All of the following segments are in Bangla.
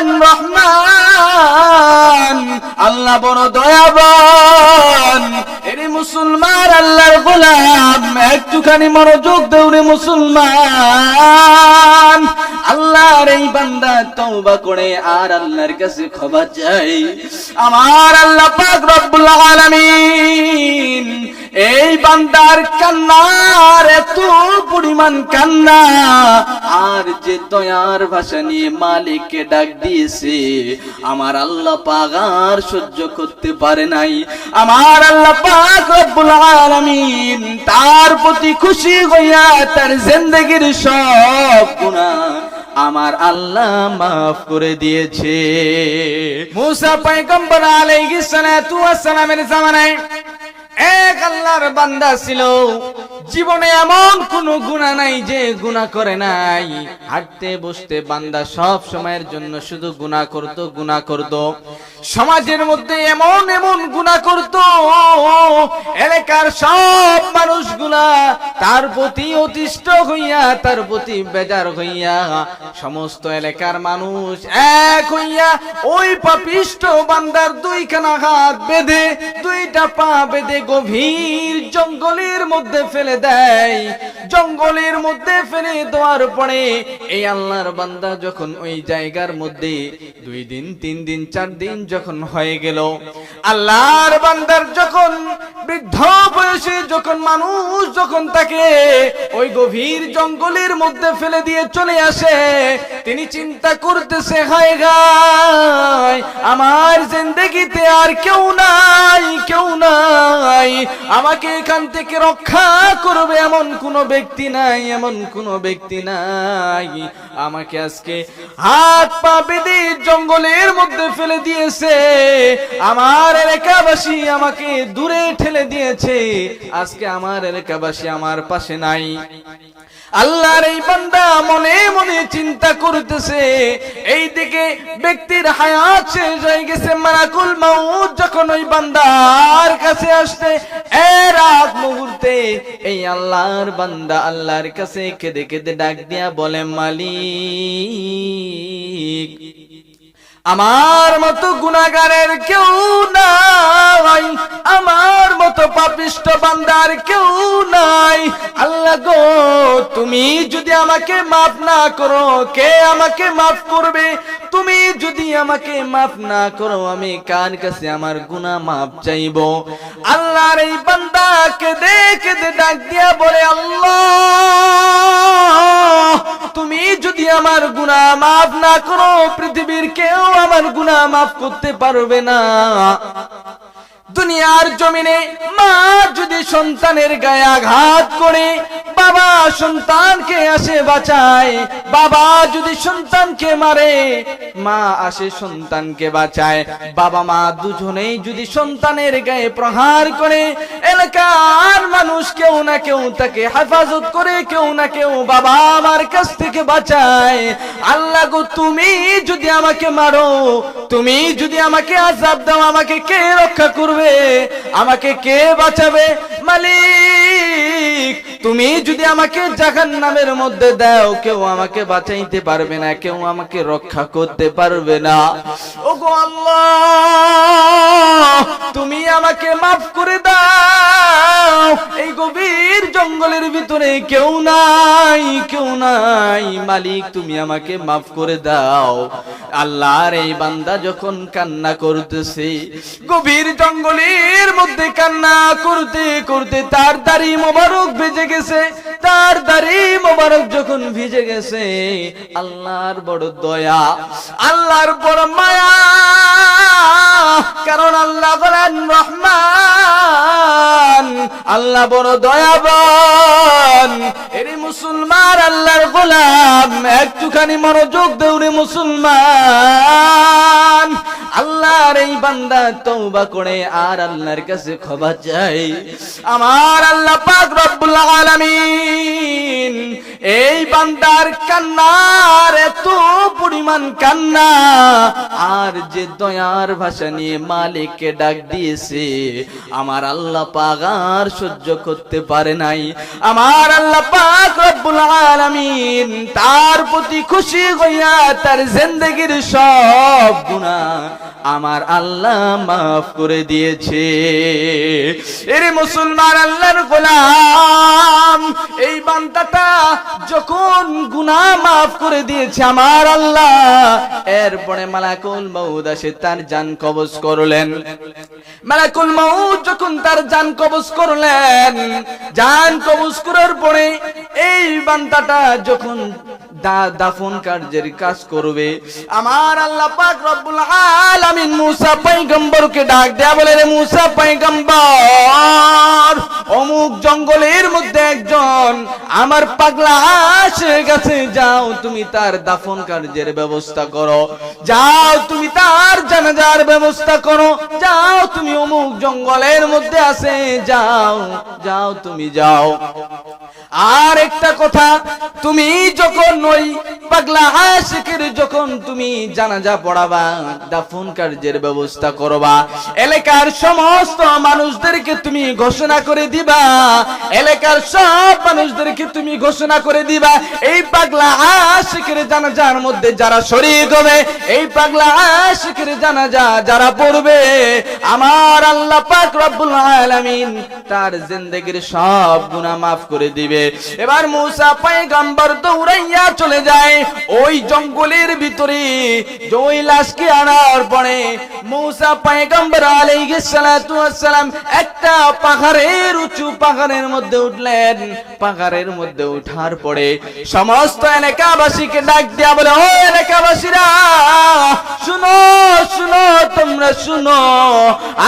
বলেন রহমান। আল্লাহ বড় দয়াবান। এরে মুসলমান আল্লাহর গোলাম। একটুখানি মনোযোগ দেউরে মুসলমান। বান্দা তওবা করে আর আল্লাহর কাছে ক্ষমা চাই। আমার আল্লাহ পাক রব্বুল আলামিন এই বান্দার কান্নার এত পরিমাণ কান্না, আর যে দয়ার ভাষা নিয়ে মালিককে ডাক দিয়েছে, আমার আল্লাহ পাক আর সহ্য করতে পারে নাই। আমার আল্লাহ পাক রব্বুল আলামিন তার প্রতি খুশি হইয়া তার জিন্দেগির সব গুনাহ আমার আল্লাহ মাফ করে দিয়েছে। মুসা পাইকম্বর আলাইহিস সালাতু ওয়াস সালামের জামানায় এক আল্লাহর বান্দা ছিল। জীবনে এমন কোন গুণা নাই যে গুণা করে নাই। হাঁটতে, বসতে বান্দা সব সময়ের জন্য শুধু গুণা করতো গুণা করত। সমাজের মধ্যে এমন এমন গুণা করত। এলাকার সব মানুষগুলা তার প্রতি অতিষ্ঠ হইয়া, তার প্রতি বেজার হইয়া, সমস্ত এলাকার মানুষ এক হইয়া ওই পাপিষ্ট বান্দার দুইখানা হাত বেঁধে, দুইটা পা বেঁধে গভীর জঙ্গলের মধ্যে ফেলে দেয়। জঙ্গলের মধ্যে ফেলে দেওয়ার পরে এই আল্লাহর বান্দা যখন ওই জায়গার মধ্যে দুই দিন, তিন দিন, চার দিন যখন হয়ে গেল আল্লাহর বান্দার যখন বৃদ্ধ বয়সে যখন মানুষ যখন তাকে ওই গভীর জঙ্গলের মধ্যে ফেলে দিয়ে চলে আসে, তিনি চিন্তা করতেছে, হায় গায় আমার জিন্দগিতে আর কেউ নাই কেউ নাই। আমাকে এখান থেকে রক্ষা করবে এমন কোন ব্যক্তি নাই, এমন কোন ব্যক্তি নাই। আমাকে আজকে হাত পা বেঁধে জঙ্গলের মধ্যে ফেলে দিয়েছে। আমার এলাকাবাসী আমাকে দূরে ঠেলে দিয়েছে। আজকে আমার এলাকাবাসী আমার পাশে নাই। আল্লাহর এই বান্দা মনে মনে চিন্তা করতেছে এই দিকে ব্যক্তির হায়াত শেষ হয়ে গেছে, মারাকুল মাউত যখন ওই বান্দার কাছে আসতে এর আগ মুহূর্তে এই আল্লাহর বান্দা আল্লাহর কাছে কেঁদে কেঁদে ডাক দিয়া বলে, মালিক আমার মতো গুনাগারের কেউ নাই। আমার মতো পাপিষ্ট বান্দার কেউ নাই। আল্লাহ গো, তুমি যদি আমাকে মাফ না করো, কে আমাকে মাফ করবে? তুমি যদি আমাকে মাফ না করো, আমি কার কাছে আমার গুনাহ মাফ চাইব? আল্লাহর এই বান্দা কেঁদে কেঁদে ডাক দিয়া বলে, আল্লাহ, তুমি যদি আমার গুনাহ মাফ না করো, পৃথিবীর কেউ আমার গুনাহ মাফ করতে পারবে না। দুনিয়ার জমিনে মা যদি সন্তানের গায়ে আঘাত করে, বাবা সন্তানকে আসে বাঁচায়, বাবা যদি সন্তানকে মারে, মা আসে সন্তানকে বাঁচায়। বাবা মা দুজনেই যদি সন্তানের গায়ে প্রহার করে, এলাকার মানুষ কেউ না কেউ তাকে হেফাজত করে, কেউ না কেউ বাবা আমার কাছ থেকে বাঁচায়। আল্লাহ গো, তুমি যদি আমাকে মারো, তুমি যদি আমাকে আজাব দাও, আমাকে কে রক্ষা করবে? আমাকে কে বাঁচাবে? মালিক, তুমি যদি আমাকে জাহান নামের মধ্যে দাও, কেউ আমাকে বাঁচাইতে পারবে না, কেউ আমাকে রক্ষা করতে পারবে না। ওগো আল্লাহ, তুমি আমাকে মাফ করে দাও। এই গভীর জঙ্গলের ভিতরে কেউ নাই কেউ নাই। মালিক, তুমি আমাকে মাফ করে দাও। আল্লাহর এই বান্দা যখন কান্না করতেছে, গভীর জঙ্গলের মধ্যে কান্না করতে করতে তার দাড়ি মোবারক ভেজে গেছে। তার দাড়ি মোবারক যখন ভিজে গেছে, আল্লাহর বড় দয়া, আল্লাহর বড় মায়া। কারণ আল্লাহ বলেন, রহমান আল্লাহ বড় দয়াবান। এরে মুসলমান, আল্লাহর গোলাম, একটুখানি মনোযোগ দেউরে মুসলমান। আল্লাহর এই বান্দা তওবা করে আর আল্লাহর কাছে ক্ষমা চাই। আমার আল্লাহ পাক রব্বুল আলামিন এই বান্দার কান্নার এত পরিমাণ কান্না। আর যে দয়ার ভাষা নিয়ে মালিককে ডাক দিয়েছে, আমার আল্লাহ পাক আর সহ্য করতে পারে নাই। আমার আল্লাহ পাক রব্বুল আলামিন তার প্রতি খুশি হইয়া তার জিন্দেগীর সব গুনাহ আমার আল্লাহ মাফ করে দিয়েছে। এরে মুসলমান আল্লাহর গোলাম বান্দাটা যখন গুনাহ মাফ করে দিয়েছে তার জান কবজ করলেন। মালাকুল মউদ যখন তার জান কবজ করলেন, জান কবজ করার পরে এই বান্দাটা যখন দাফন কার্যের কাজ করবে। আমার আল্লাহ পাক রব্বুল আলামিন মুসা পয়গম্বরকে ডাক দেয়া বলে, রে মুসা পয়গম্বর, অমুক জঙ্গলের মধ্যে একজন আমার পাগলা আসে গেছে, যাও তুমি তার দাফন কার্যের ব্যবস্থা করো। যাও তুমি তার জানাজার ব্যবস্থা করো। যাও তুমি অমুক জঙ্গলের মধ্যে আছে, যাও যাও তুমি যাও। আর একটা কথা, তুমি যখন ওই পাগলা আশিকের যখন তুমি জানাজা পড়াবা দাফন কার্যের ব্যবস্থা করবা। এলাকার সমস্ত মানুষদেরকে তুমি ঘোষণা করে দিবা। এলাকার সব মানুষদেরকে তুমি ঘোষণা করে দিবা। এই পাগলা আশিকের জানাজার মধ্যে যারা শরীর হবে, এই পাগলা আশিকের জানাজা যারা পড়বে, আমার আল্লাহ পাক রব্বুল আলামিন তার জিন্দেগির সব গুনাহ মাফ করে দিবে। এবার মুসা পয়গম্বর দৌড়াইয়া চলে যায়, ওই জঙ্গলের ভিতরে লাশকে আনার পরে মুসা পয়গম্বর আলাইহিস সালাতু ওয়াসসালাম একটা পাহাড়ের উঁচু পাহাড়ের মধ্যে উঠলেন। পাহাড়ের মধ্যে উঠার পরে সমস্ত এলাকাবাসীকে ডাক দেয়া বলে, ও এলাকাবাসীরা, শুনো শুনো, তোমরা শুনো,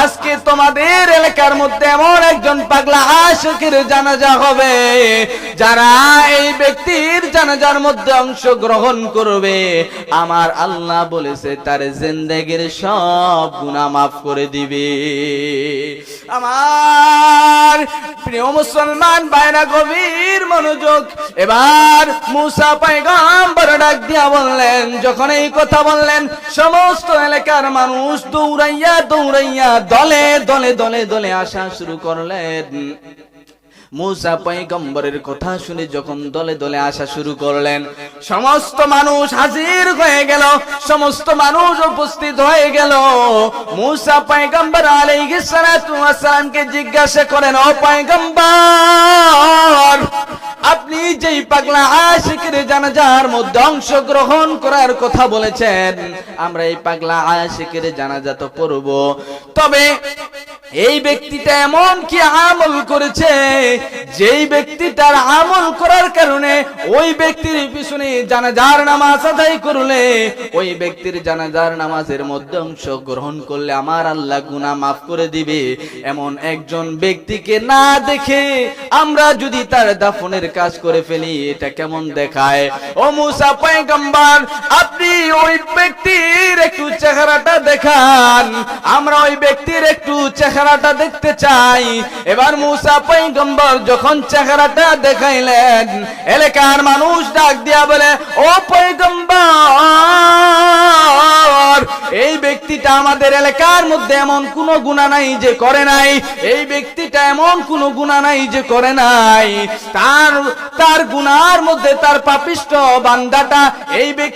আজকে তোমাদের এলাকার মধ্যে এমন একজন পাগলা আশেকের জানাজা হবে, যারা এই ব্যক্তির জানাজার মধ্যে অংশ গ্রহণ করবে। আমার আল্লাহ বলেছে, তার জিন্দেগির সব গুনাহ মাফ করে দিবে। আমার প্রিয় মুসলমান বাইরা গভীর মনোযোগ। এবার মুসা পায়গাম্বর ডাক দিয়া বললেন, যখন এই কথা বললেন, সমস্ত এলাকার মানুষ দৌড়াইয়া দৌড়াইয়া দলে দলে দলে দলে আসা শুরু করলেন। মুসা পয়গম্বরের কথা শুনে যখন দলে দলে আসা শুরু করলেন, সমস্ত মানুষ হাজির হয়ে গেল, সমস্ত মানুষ উপস্থিত হয়ে গেল। মুসা পয়গম্বর আলাইহিস সালাতু জিজ্ঞাসা করেন, ও পয়গম্বর, আপনি যেই পাগলা আশিকের জানাজার মধ্যে অংশগ্রহণ করার কথা বলেছেন, আমরা এই পাগলা আশিকের জানাজা তো পড়ব। তবে এই ব্যক্তিটা এমন কি আমল করেছে? যেই ব্যক্তিটার আমল করার কারণে ওই ব্যক্তির পিছনে জানাজার নামাজ আদায় করলে, ওই ব্যক্তির জানাজার নামাজের মধ্যে অংশ গ্রহণ করলে আমার আল্লাহ গুনাহ মাফ করে দিবে। এমন একজন ব্যক্তিকে না দেখে আমরা যদি তার দাফনের কাজ করে ফেলি, এটা কেমন দেখায়? ও মুসা পয়গম্বর, আপনি ওই ব্যক্তির একটু চেহারাটা দেখান। আমরা ওই ব্যক্তির একটু চেহারাটা দেখতে চাই। এবার মুসা পয়গম্বর যখন চেহারাটা দেখাইলেন, এলাকার মানুষ ডাক দিয়া বলে, ও পয়গম্বর, এই ব্যক্তিটা আমাদের এলাকার মধ্যে এমন কোনো গুণা নাই যে করে নাই। এই ব্যক্তিটা এমন কোনো গুণা নাই যে করে নাই। তার তার গুনার মধ্যে তার পাপিষ্ট বান্দাটা, এই ব্যক্তি